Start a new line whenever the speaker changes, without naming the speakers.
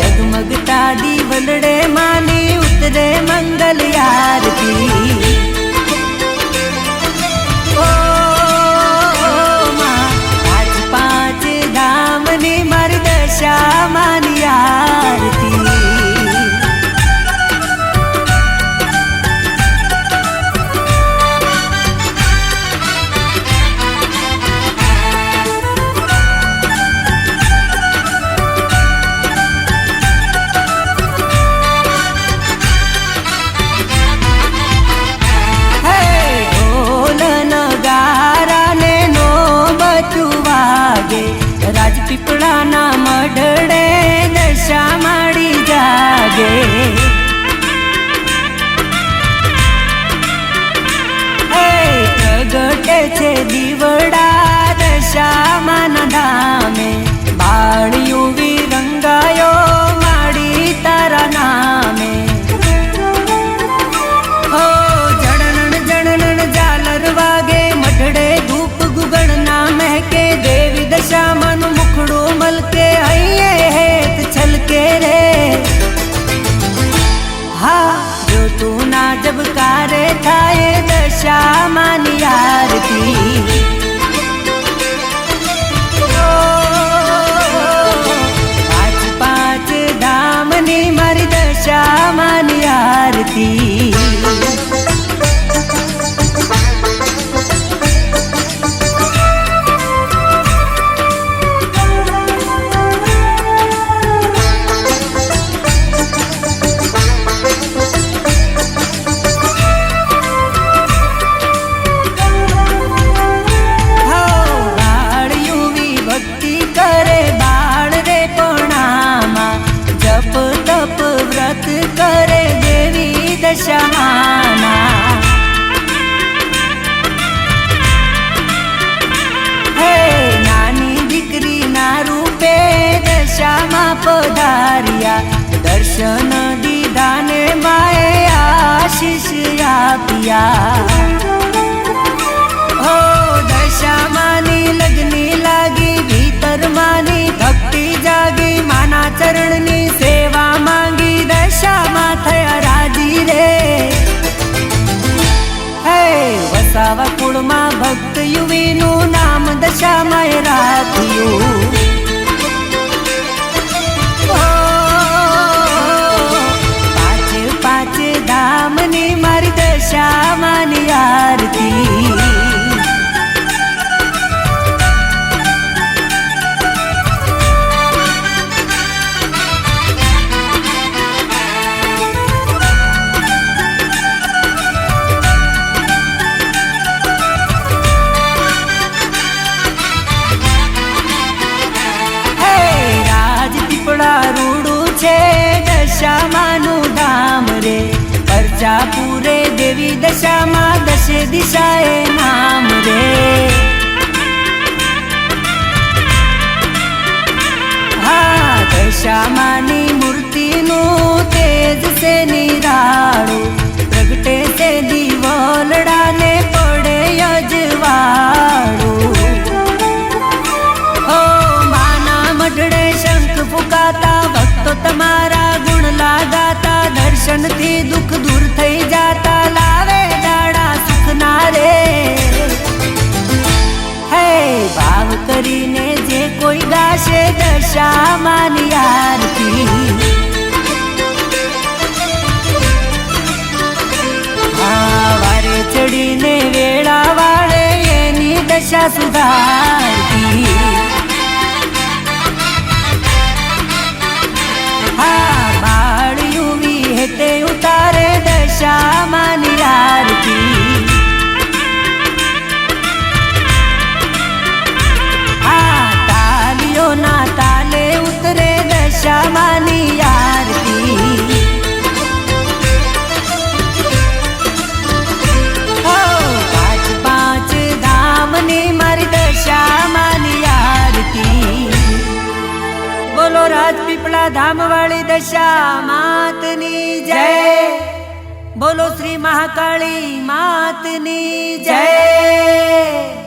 જગમગતા દીવલડે માની ઉતરે મંગલ આરતી ઓ દીવડા દશામાના ધામે બાળિયું વિરંગાયો માડી તારા નામે હો જણણ જણણ ઝાલર વાગે મઢડે ધૂપ ગુગળ ના મહેકે દેવી દશામાનું મુખડું મલકે હૈયે હેત છલકે રે હા જો તું ના જબકારે થાય દશામાની આરતી દર્શન દીદાને માએ આશીષ આપ્યા હો દશામાની લગ્ની લાગી ભીતર માની ભક્તિ જાગી માના ચરણની સેવા માંગી દશામાં થયા રાજી રે હે વસાવા કુળમાં ભક્ત યુવીનું નામ દશામાં રાખ્યું આરતી દશામાં દશે દિશાએ નામ રે હા દશામાની મૂર્તિનું તેજ છે નિરાળું પ્રગટે છે દીવલડાને પડે અજવાળું હો માના મઢડે શંખ ફુકાતા ભક્તો તમારા ગુણ લાગાતા દર્શનથી દુઃખ દૂર ગાશે દશામાની આરતી વારે ચડીને વેળા વાળે એની દશા સુધારતી પીપળા ધામ વાળી દશા માતની જય. બોલો શ્રી મહાકાળી માતની જય.